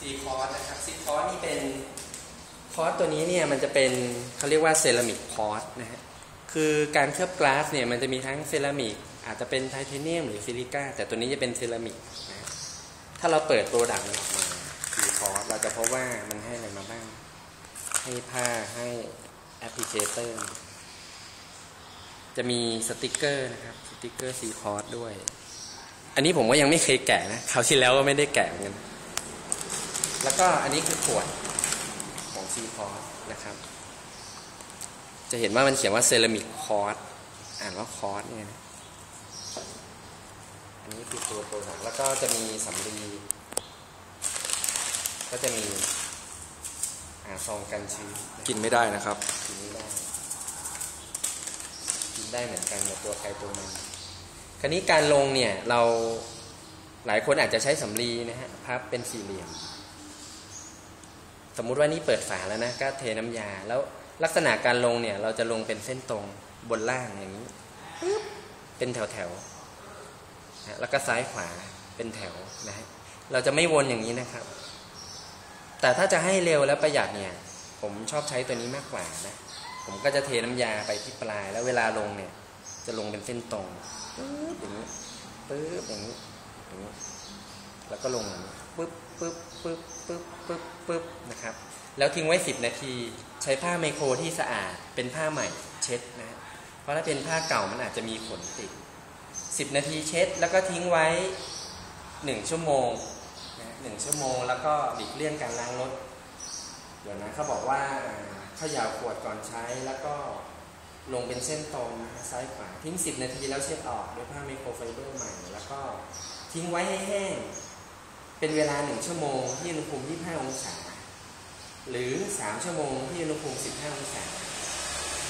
ซีคอร์สนะครับซีคอร์สนี่เป็นคอร์สตัวนี้เนี่ยมันจะเป็นเขาเรียกว่าเซรามิกคอร์สนะฮะคือการเคลือบกลาสเนี่ยมันจะมีทั้งเซรามิกอาจจะเป็นไทเทเนียมหรือซิลิก้าแต่ตัวนี้จะเป็นเซรามิกนะฮะถ้าเราเปิดโปรดักต์มันออกมาซีคอร์สเราจะพบว่ามันให้อะไรมาบ้าง ให้ผ้าให้แอปพลิเคเตอร์ จะมีสติกเกอร์นะครับสติกเกอร์ซีคอร์สด้วย อันนี้ผมก็ยังไม่เคยแกะนะคราวที่แล้วก็ไม่ได้แกะเหมือนกัน แล้วก็อันนี้คือขวดของซีคอร์สนะครับ จะเห็นว่ามันเขียนว่าเซรามิกคอร์สอ่านว่าคอร์สเนี่ยนะอันนี้คือตัวโปรดักต์แล้วก็จะมีสำลีก็จะมีอ่าซองกันชื้นกินไม่ได้นะครับ กินไม่ได้ กินได้เหมือนกันแต่ตัวใครตัวมัน คราวนี้การลงเนี่ยเราหลายคนอาจจะใช้สำลีนะฮะพับเป็นสี่เหลี่ยม สมมุติว่านี่เปิดฝาแล้วนะก็เทน้ำยา แล้วลักษณะการลงเนี่ย เราจะลงเป็นเส้นตรงบนล่างอย่างนี้เป็นแถวแถวๆนะแล้วก็ซ้ายขวาเป็นแถวนะฮะเราจะไม่วนอย่างนี้นะครับ แต่ถ้าจะให้เร็วและประหยัดเนี่ย ผมชอบใช้ตัวนี้มากกว่านะ ผมก็จะเทน้ำยาไปที่ปลาย แล้วเวลาลงเนี่ย จะลงเป็นเส้นตรงปึ๊บอย่างนี้ปึ๊บอย่างนี้อย่างนี้ แล้วก็ลงอย่าปึ๊บปึ๊บปึ๊บปึ๊บปึ๊บปึ๊บนะครับ แล้วทิ้งไว้ 10 นาที ใช้ผ้าไมโครที่สะอาด เป็นผ้าใหม่เช็ดนะ เพราะถ้าเป็นผ้าเก่ามันอาจจะมีขนติด 10 นาทีเช็ด แล้วก็ทิ้งไว้ 1 ชั่วโมงนะหนึ่งชั่วโมง แล้วก็หลีกเลี่ยงการล้างรถ เดี๋ยวนะเขาบอกว่าขย่าขวดก่อนใช้แล้วก็ลงเป็นเส้นตรงนะฮะซ้ายขวาทิ้ง 10 นาทีแล้วเช็ดออกด้วยผ้าไมโครไฟเบอร์ใหม่ แล้วก็ทิ้งไว้ให้แห้ง เป็นเวลา 1 ชั่วโมงที่อุณหภูมิ 25 องศา หรือ 3 ชั่วโมงที่อุณหภูมิ 15 องศา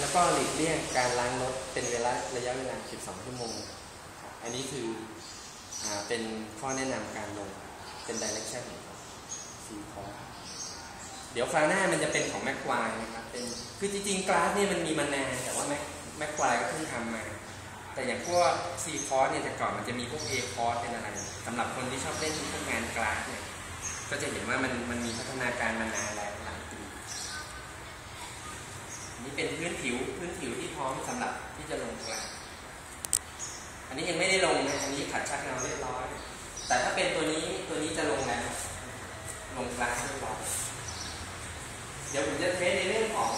แล้วก็หลีกเลี่ยงการล้างรถเป็นเวลาระยะเวลา 12 ชั่วโมง อันนี้คืออเป็นข้อแนะนำการลงเป็นดิเรกชันของสีคอร์เดี๋ยวคราวหน้ามันจะเป็นของแม็กควายนะครับเป็นคือจริงๆกราฟเนี่ยมันมีมานานแต่ว่าแม็กแม็กควายก็เพิ่งทำมา แต่อย่างพวกซีคอร์สเนี่ยแต่ก่อนมันจะมีพวกเอคอร์สเป็นอะไรสำหรับคนที่ชอบเล่นพวกงานกราฟเนี่ยก็จะเห็นว่ามันมันมีพัฒนาการมานานหลายหลายปีอันนี่เป็นพื้นผิวพื้นผิวที่พร้อมสำหรับที่จะลงกราฟอันนี้ยังไม่ได้ลงนะอันนี้ขัดชักเงาเรียบร้อย แต่ถ้าเป็นตัวนี้ตัวนี้จะลงแล้วลงกราฟเรียบร้อยเดี๋ยวผมจะเทสในเรื่องของ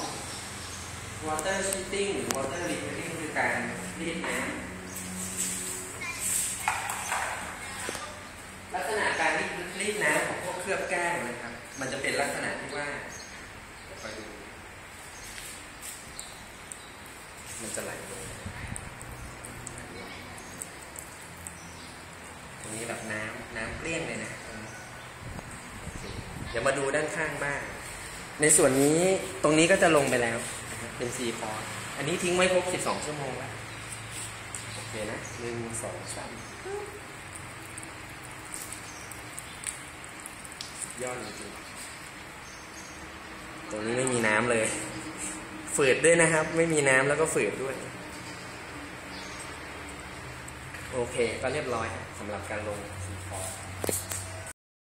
water sheeting หรือ water repelling คือการรีดน้ำลักษณะการรีดรีดน้ำของพวกเคลือบแก้วนะครับ มันจะเป็นลักษณะที่ว่าเดี๋ยวคอยดูมันจะไหลลงตรงนี้แบบน้ำน้ำเกลี้ยงเลยนะเดี๋ยวมาดูด้านข้างบ้าง ในส่วนนี้ตรงนี้ก็จะลงไปแล้ว เป็นซีพอร์อันนี้ทิ้งไว้ครบ12ชั่วโมงแล้วโอเคนะหนึ่งสองสามยอดจริงตรงนี้ไม่มีน้ำเลย ฝืดด้วยนะครับ ไม่มีน้ำแล้วก็ฝืดด้วย โอเค ก็เรียบร้อยสำหรับการลงซีพอร์